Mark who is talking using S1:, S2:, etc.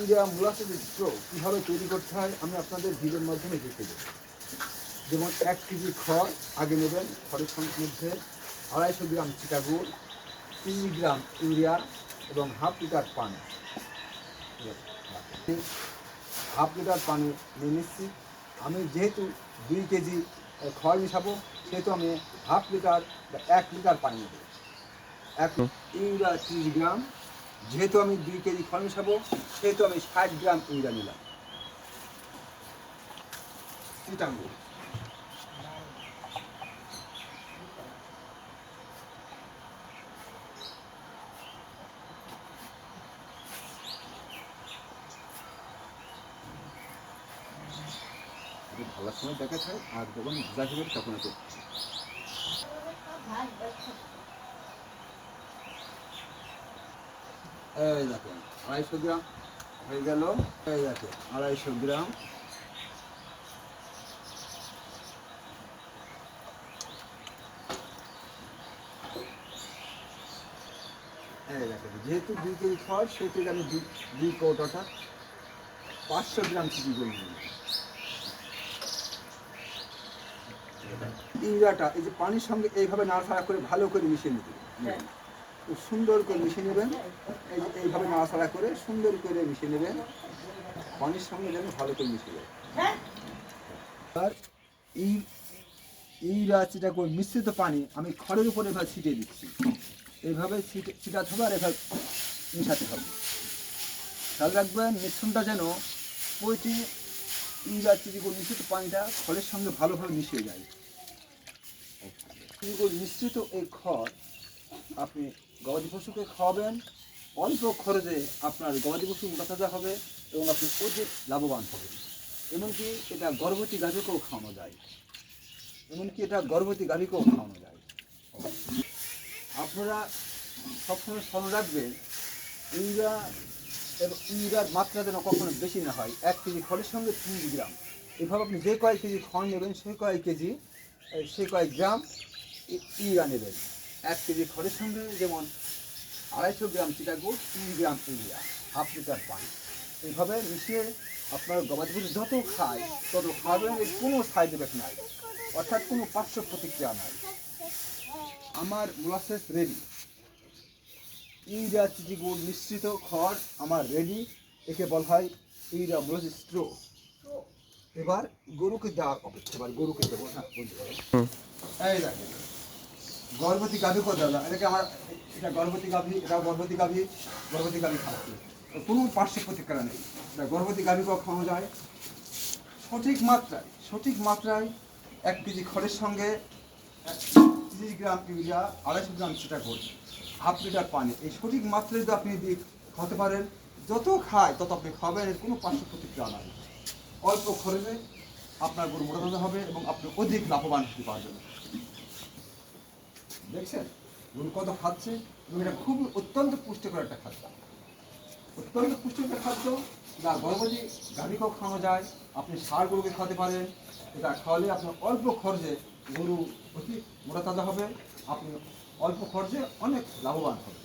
S1: India molasses স্ট্রো কীভাবে তৈরি করতে হয়, আমি আপনাদের ভিডিওর মাধ্যমে দেখিয়ে দেবো। যেমন এক কেজি খড়, আগে নেবেন, খড়ের মধ্যে আড়াইশো গ্রাম চিটাগুড় তিন গ্রাম ইউরিয়া এবং হাফ লিটার পানি। হাফ লিটার পানি নিয়ে নিচ্ছি। আমি যেহেতু দুই কেজি খড় মিশাবো, সেহেতু আমি হাফ লিটার বা এক লিটার পানি নেব। এক ইউরিয়া ত্রিশ গ্রাম যেহেতু আমি দুই কেজি খড় মিশাবো, সেহেতু আমি ষাট গ্রাম ইউরিয়া নিলাম। ভালো সময় দেখা যায়, আর যখন ভিজা হবে তখন এই দেখেন, আড়াইশো গ্রাম হয়ে গেল। এই দেখেন, আড়াইশো গ্রাম। এই দেখেন, যেহেতু দুই কেজি খড় সেহেতু আমি দুই দুই কৌটাটা পাঁচশো গ্রাম চিনি করে নিই ইউরিয়াটা এই যে পানির সঙ্গে এইভাবে নাড়াচাড়া করে ভালো করে মিশিয়ে নিতে। খুব সুন্দর করে মিশিয়ে নেবেন। এই এইভাবে নাড়াচাড়া করে সুন্দর করে মিশিয়ে নেবেন। পানির সঙ্গে যেন ভালো করে মিশে যাবে আর এই ইউরিয়া চিটা করে মিশ্রিত পানি আমি খড়ের উপরে এভাবে ছিটিয়ে দিচ্ছি। এইভাবে ছিটে ছিটাতে হবে আর এভাবে মিশাতে হবে। খেয়াল রাখবেন, মিশ্রণটা যেন প্রতি ইউরিয়া চিটিগুল মিশ্রিত পানিটা খড়ের সঙ্গে ভালোভাবে মিশিয়ে যায়। মিশ্রিত এই খড় আপনি গবাদি পশুকে খাওয়াবেন অল্প খরচে আপনার গবাদি পশু মোটা তাজা হবে এবং আপনি অধিক লাভবান হবেন। এমনকি এটা গর্ভবতী গাভীকেও খাওয়ানো যায়। এমনকি এটা গর্ভবতী গাভীকেও খাওয়ানো যায়। আপনারা সবসময় স্মরণ রাখবেন, ইউরিয়া এবং ইউরিয়ার মাত্রা যেন কখনো বেশি না হয়, এক কেজি খড়ের সঙ্গে তিন গ্রাম। এভাবে আপনি যে কয়েক কেজি খড় নেবেন, সে কয়েক কেজি এই সে কয়েক গ্রাম ইউরিয়া নেবেন। এক কেজি খড়ের সঙ্গে যেমন আড়াইশো গ্রাম চিটাগুড় তিন গ্রাম ইউরিয়া হাফ লিটার পানি। এইভাবে মিশিয়ে আপনার গবাদি পশু যত খায়, তত এর কোনো সাইড এফেক্ট নাই। অর্থাৎ কোনো পার্শ্ব প্রতিক্রিয়া নাই। আমার মোলাসেস রেডি ইউরিয়া চিচিগুড় মিশ্রিত খড় আমার রেডি একে বলা হয় ইউরিয়া মোলাসেস স্ট্রো এবার গরুকে দেওয়ার অপেক্ষা, এবার গরুকে দেবো হ্যাঁ বলতে পারো এই দেখেন। গর্ভবতী গাভী কত দাদা এটাকে আমার এটা গর্ভবতী গাভী এটা গর্ভবতী গাভী গর্ভবতী গাভী খাচ্ছে কোনো পার্শ্ব প্রতিক্রিয়া নেই। এটা গর্ভবতী গাভীকেও খাওয়ানো যায়। সঠিক মাত্রায় সঠিক মাত্রায় এক কেজি খড়ের সঙ্গে তিরিশ গ্রাম ইউরিয়া আড়াইশো গ্রাম সেটা করছে হাফ লিটার পানি। এই সঠিক মাত্রায় যদি আপনি খাওয়াতে পারেন, যত খায় তত আপনি খাবেন, এর কোনো পার্শ্ব প্রতিক্রিয়া নাই। অল্প খরচে আপনার গরু মোটা হবে এবং আপনি অধিক লাভবান হতে পারবেন। দেখছেন? নুন কত খাচ্ছে এবং এটা খুব অত্যন্ত পুষ্টিকর একটা খাদ্য। অত্যন্ত পুষ্টিকর খাদ্য। যা গর্ভবতী গাভীকেও খাওয়ানো যায়। আপনি সার গরুকে খাওয়াতে পারেন। এটা খাওয়ালে আপনার অল্প খরচে গরু অতি মোটা তাজা হবে। আপনি অল্প খরচে অনেক লাভবান হবে